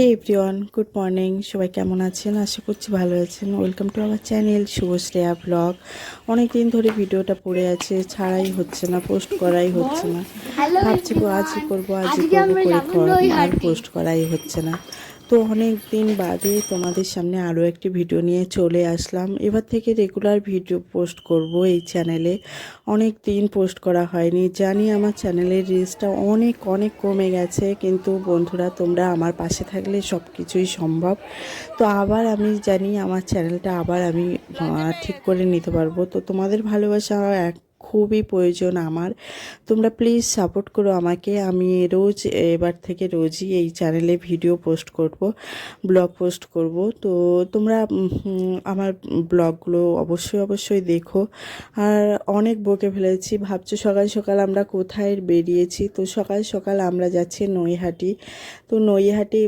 হে everyone good morning সবাই কেমন আছেন? আশা করছি ভালো আছেন। ওয়েলকাম টু আমার চ্যানেল শুভশ্রেয়া ব্লগ অনেক দিন ধরে ভিডিওটা পড়ে আছে ছাড়াই হচ্ছে না পোস্ট করাই হচ্ছে না। ভাবছি আজই করব আজই করব করে আর পোস্ট করাই হচ্ছে না। তো অনেক দিন বাদে তোমাদের সামনে আরও একটি ভিডিও নিয়ে চলে আসলাম। এবার থেকে রেগুলার ভিডিও পোস্ট করব এই চ্যানেলে অনেক দিন পোস্ট করা হয়নি। জানি আমার চ্যানেলের রিলসটা অনেক অনেক কমে গেছে, কিন্তু বন্ধুরা তোমরা আমার পাশে থাকলে সব কিছুই সম্ভব। তো আবার আমি জানি আমার চ্যানেলটা আবার আমি ঠিক করে নিতে পারব। তো তোমাদের ভালোবাসা এক খুবই প্রয়োজন আমার। তোমরা প্লিজ সাপোর্ট করো আমাকে। আমি রোজ এবার থেকে রোজই এই চ্যানেলে ভিডিও পোস্ট করব ব্লগ পোস্ট করব। তো তোমরা আমার ব্লগগুলো অবশ্যই অবশ্যই দেখো। আর অনেক বকে ফেলেছি। ভাবছ সকাল সকাল আমরা কোথায় বেরিয়েছি? তো সকাল সকাল আমরা যাচ্ছি নৈহাটি। তো নৈহাটি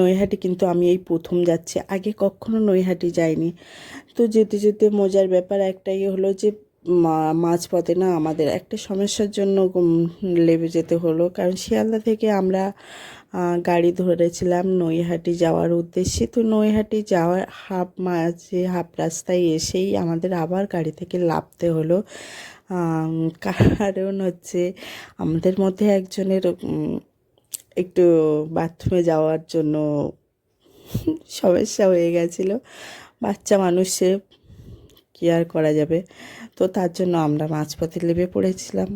নৈহাটি কিন্তু আমি এই প্রথম যাচ্ছি। আগে কখনো নৈহাটি যাইনি। তো যেতে যেতে মজার ব্যাপার একটাই হলো যে মাঝপথে না আমাদের একটা সমস্যার জন্য লেবে যেতে হলো। কারণ শিয়ালদা থেকে আমরা গাড়ি ধরেছিলাম নৈহাটি যাওয়ার উদ্দেশ্যে। তো নৈহাটি যাওয়ার হাফ মাঝে, হাফ রাস্তায় এসেই আমাদের আবার গাড়ি থেকে লাফতে হলো। কারণ হচ্ছে আমাদের মধ্যে একজনের একটু বাথরুমে যাওয়ার জন্য সমস্যা হয়ে গেছিল। বাচ্চা মানুষে কি আর করা যাবে? তো তার জন্য আমরা মাঝপথে লেবে পড়েছিলাম।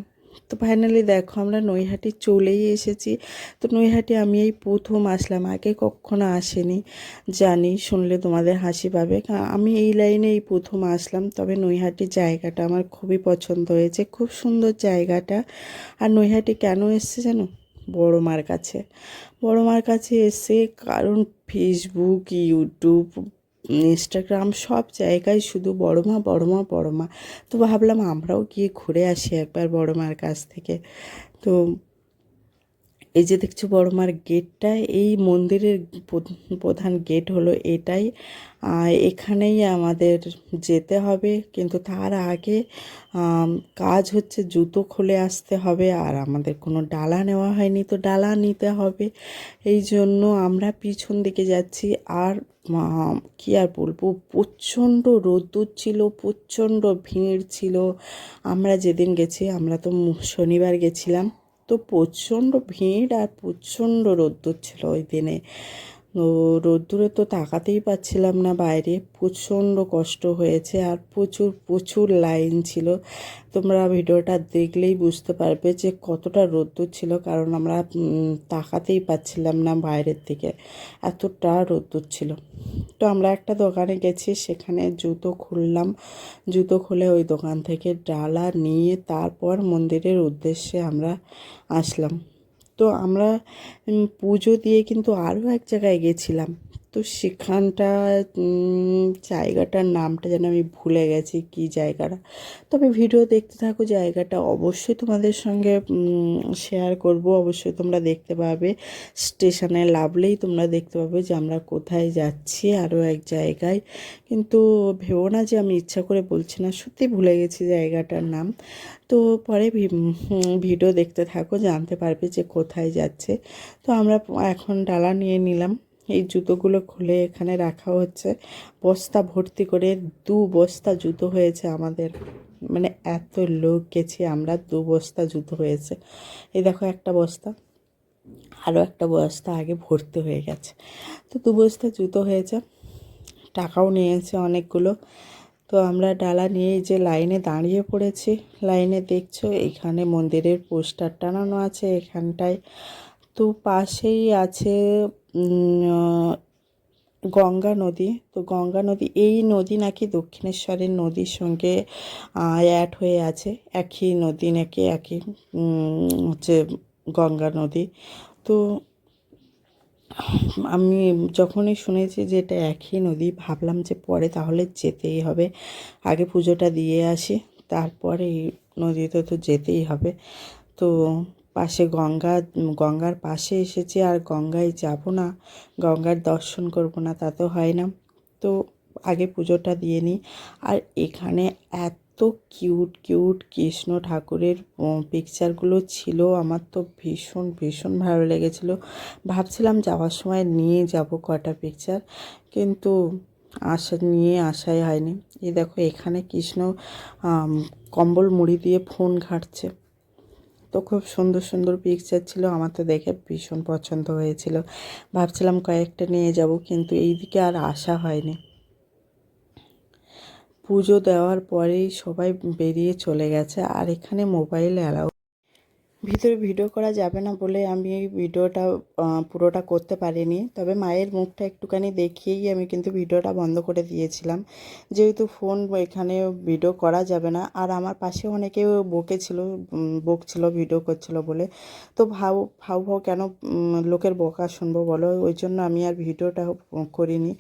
তো ফাইনালি দেখো আমরা নৈহাটি চলেই এসেছি। তো নৈহাটি আমি এই প্রথম আসলাম, আগে কখনো আসেনি। জানি, শুনলে তোমাদের হাসি পাবে। আমি এই লাইনে এই প্রথম আসলাম, তবে নৈহাটির জায়গাটা আমার খুবই পছন্দ হয়েছে। খুব সুন্দর জায়গাটা। আর নৈহাটি কেন এসছে জানো? বড় মার কাছে। বড় মার কাছে এসে কারণ ফেসবুক ইউটিউব ইনস্টাগ্রাম সব জায়গায় শুধু বড় মা বড় মা বড় মা। তো ভাবলাম আমরাও গিয়ে ঘুরে আসি একবার বড় মার কাছ থেকে। তো এই যে দেখছ বড় মার গেটটা, এই মন্দিরের প্রধান গেট হলো এটাই। এখানেই আমাদের যেতে হবে, কিন্তু তার আগে কাজ হচ্ছে জুতো খুলে আসতে হবে, আর আমাদের কোনো ডালা নেওয়া হয়নি, তো ডালা নিতে হবে। এই জন্য আমরা পিছন দিকে যাচ্ছি, আর কি আর বলব, প্রচণ্ড রোদ্দুর ছিল, প্রচণ্ড ভিড় ছিল। আমরা যেদিন গেছি, আমরা তো শনিবার গেছিলাম। তো প্রচণ্ড ভিড় আর প্রচণ্ড রোদ্দুর ছিল ওই দিনে। রোদ্দুরে তো তাকাতেই পাচ্ছিলাম না বাইরে। প্রচণ্ড কষ্ট হয়েছে আর প্রচুর প্রচুর লাইন ছিল। তোমরা ভিডিওটা দেখলেই বুঝতে পারবে যে কতটা রোদ্দুর ছিল, কারণ আমরা তাকাতেই পাচ্ছিলাম না বাইরের দিকে। এতটা রোদ্দুর ছিল। তো আমরা একটা দোকানে গেছি, সেখানে জুতো খুললাম। জুতো খুলে ওই দোকান থেকে ডালা নিয়ে তারপর মন্দিরের উদ্দেশ্যে আমরা আসলাম। তো আমরা পুজো দিয়ে কিন্তু আরও এক জায়গায় গেছিলাম। তো সেখানটা জায়গাটার নামটা যেন আমি ভুলে গেছি, কি জায়গাটা? তবে ভিডিও দেখতে থাকো, জায়গাটা অবশ্যই তোমাদের সঙ্গে শেয়ার করব। অবশ্যই তোমরা দেখতে পাবে। স্টেশনে লাভলেই তোমরা দেখতে পাবে যে আমরা কোথায় যাচ্ছি আরও এক জায়গায়। কিন্তু ভেবো না যে আমি ইচ্ছা করে বলছি না, সত্যি ভুলে গেছি জায়গাটার নাম। তো পরে ভিডিও দেখতে থাকো, জানতে পারবে যে কোথায় যাচ্ছে। তো আমরা এখন ডালা নিয়ে নিলাম। এই জুতোগুলো খুলে এখানে রাখা হচ্ছে। বস্তা ভর্তি করে দু বস্তা জুতো হয়েছে আমাদের। মানে এত লোক গেছি আমরা, দু বস্তা জুতো হয়েছে। এই দেখো একটা বস্তা আরও একটা বস্তা আগে ভর্তি হয়ে গেছে। তো দু বস্তা জুতো হয়েছে, টাকাও নিয়েছে অনেকগুলো। তো আমরা ডালা নিয়ে যে লাইনে দাঁড়িয়ে পড়েছি, লাইনে দেখছ, এখানে মন্দিরের পোস্টার টানানো আছে, এখানটায় তো পাশেই আছে গঙ্গা নদী। তো গঙ্গা নদী, এই নদী নাকি দক্ষিণেশ্বরের নদীর সঙ্গে অ্যাড হয়ে আছে। একই নদী নাকি একই হচ্ছে গঙ্গা নদী। তো আমি যখনই শুনেছি যে এটা একই নদী, ভাবলাম যে পরে তাহলে যেতেই হবে। আগে পুজোটা দিয়ে আসি, তারপরে এই নদীতে তো যেতেই হবে। তো পাশে গঙ্গা, গঙ্গার পাশে এসেছে আর গঙ্গায় যাব না। গঙ্গার দর্শন করব না, তা তো হয় না। তো আগে পুজোটা দিয়ে নিই। আর এখানে এত কিউট কিউট কৃষ্ণ ঠাকুরের পিকচারগুলো ছিল। আমার তো ভীষণ ভীষণ ভালো লেগেছিলো। ভাবছিলাম যাওয়ার সময় নিয়ে যাব কটা পিকচার কিন্তু আসা, নিয়ে আসাই হয়নি। এই দেখো এখানে কৃষ্ণ কম্বল মুড়ি দিয়ে ফোন ঘাঁটছে। তো খুব সুন্দর সুন্দর পিকচার ছিল। আমার তো দেখে ভীষণ পছন্দ হয়েছিল। ভাবছিলাম কয়েকটা নিয়ে যাব, কিন্তু এইদিকে আর আসা হয়নি। পুজো দেওয়ার পরেই সবাই বেরিয়ে চলে গেছে, আর এখানে মোবাইল অ্যালাউ ভিতরে ভিডিও করা যাবে না বলে আমি এই ভিডিওটা পুরোটা করতে পারিনি। তবে মায়ের মুখটা একটুখানি দেখিয়েই আমি কিন্তু ভিডিওটা বন্ধ করে দিয়েছিলাম। যেহেতু ফোন এখানে ভিডিও করা যাবে না, আর আমার পাশে অনেকে বকেছিল বকছিল, ভিডিও করছিল বলে। তো ভাও ভাও ভাও কেন লোকের বকা শুনব বলো? ওই জন্য আমি আর ভিডিওটা করিনি।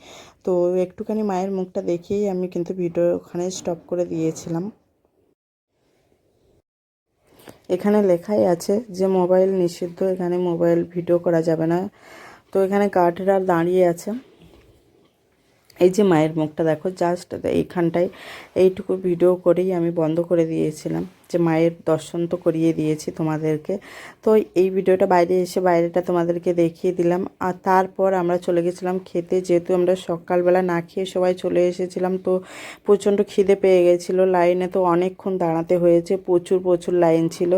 তো একটুখানি মায়ের মুখটা দেখিয়েই আমি কিন্তু ভিডিও ওখানে স্টপ করে দিয়েছিলাম। এখানে লেখাই আছে যে মোবাইল নিষিদ্ধ, এখানে মোবাইল ভিডিও করা যাবে না। তো এখানে গার্ডরা দাঁড়িয়ে আছে। এই যে মায়ের মুখটা দেখো জাস্ট এইখানটায় এইটুকু ভিডিও করেই আমি বন্ধ করে দিয়েছিলাম যে মায়ের দর্শন তো করিয়ে দিয়েছি তোমাদেরকে। তো এই ভিডিওটা বাইরে এসে বাইরেটা তোমাদেরকে দেখিয়ে দিলাম। আর তারপর আমরা চলে গেছিলাম খেতে, যেহেতু আমরা সকালবেলা না খেয়ে সবাই চলে এসেছিলাম, তো প্রচণ্ড খিদে পেয়ে গেছিল। লাইনে তো অনেকক্ষণ দাঁড়াতে হয়েছে, প্রচুর প্রচুর লাইন ছিল।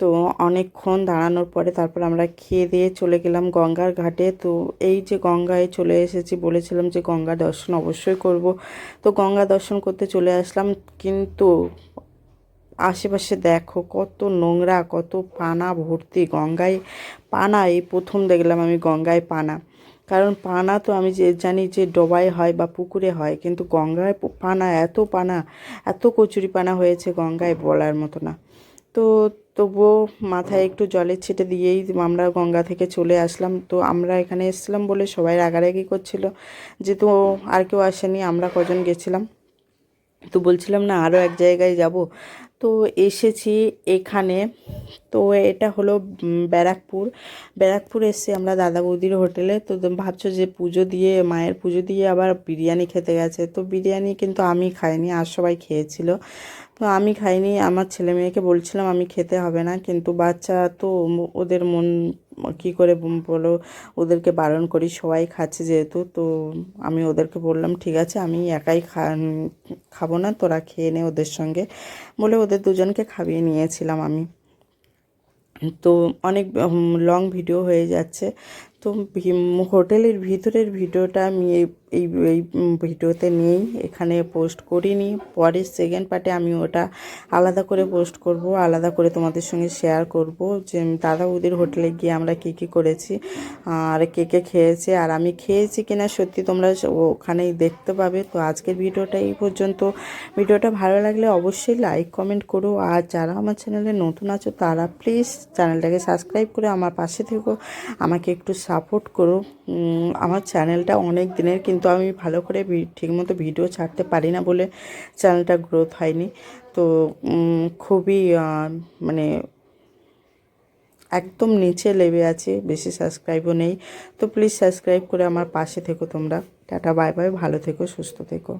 তো অনেকক্ষণ দাঁড়ানোর পরে তারপর আমরা খেয়ে দিয়ে চলে গেলাম গঙ্গার ঘাটে। তো এই যে গঙ্গায় চলে এসেছি, বলেছিলাম যে গঙ্গা দর্শন অবশ্যই করব। তো গঙ্গা দর্শন করতে চলে আসলাম, কিন্তু আশেপাশে দেখো কত নোংরা, কত পানা ভর্তি গঙ্গায় পানা এই প্রথম দেখলাম আমি গঙ্গায় পানা। কারণ পানা তো আমি যে জানি যে ডোবায় হয় বা পুকুরে হয়, কিন্তু গঙ্গায় পানা, এত পানা, এত কচুরি পানা হয়েছে গঙ্গায় বলার মতো না। তো তবুও মাথায় একটু জলের ছিটে দিয়েই আমরা গঙ্গা থেকে চলে আসলাম। তো আমরা এখানে এসছিলাম বলে সবাই রাগারাগি করছিল, যেহেতু আর কেউ আসেনি, আমরা কজন গেছিলাম। তো বলছিলাম, না আরও এক জায়গায় যাব। তো এসেছি এখানে। তো এটা হলো ব্যারাকপুর। ব্যারাকপুর এসে আমরা দাদা বৌদির হোটেলে, তো ভাবছ যে পুজো দিয়ে, মায়ের পুজো দিয়ে আবার বিরিয়ানি খেতে গেছে। তো বিরিয়ানি কিন্তু আমি খাইনি, আর সবাই খেয়েছিল। তো আমি খাইনি, আমার ছেলে মেয়েকে বলছিলাম আমি খেতে হবে না, কিন্তু বাচ্চা তো ওদের মন কী করে বলো, ওদেরকে বারণ করি, সবাই খাচ্ছে যেহেতু, তো আমি ওদেরকে বললাম, ঠিক আছে, আমি একাই খা খাব না, তোরা খেয়ে নে ওদের সঙ্গে। বলে ওদের দুজনকে খাবিয়ে নিয়েছিলাম আমি। তো অনেক লং ভিডিও হয়ে যাচ্ছে। তো হোটেলের ভিতরের ভিডিওটা আমি এই এই ভিডিওতে নেই এখানে পোস্ট করিনি। পরের সেকেন্ড পার্টে আমি ওটা আলাদা করে পোস্ট করব, আলাদা করে তোমাদের সঙ্গে শেয়ার করব যে দাদা ওদের হোটেলে গিয়ে আমরা কী কী করেছি, আর কে কে খেয়েছে, আর আমি খেয়েছি কিনা সত্যি তোমরা ওখানেই দেখতে পাবে। তো আজকের ভিডিওটা এই পর্যন্ত। ভিডিওটা ভালো লাগলে অবশ্যই লাইক কমেন্ট করো। আর যারা আমার চ্যানেলে নতুন আছো, তারা প্লিজ চ্যানেলটাকে সাবস্ক্রাইব করে আমার পাশে থেকো। আমাকে একটু সাপোর্ট করো। আমার চ্যানেলটা অনেক দিনের, কিন্তু আমি ভালো করে ঠিকমতো ভিডিও ছাড়তে পারি না বলে চ্যানেলটা গ্রোথ হয়নি। তো খুবই মানে একদম নিচে লেবে আছে, বেশি সাবস্ক্রাইবও নেই। তো প্লিজ সাবস্ক্রাইব করে আমার পাশে থেকো তোমরা। টাটা বাই বাই ভালো থেকো, সুস্থ থেকো।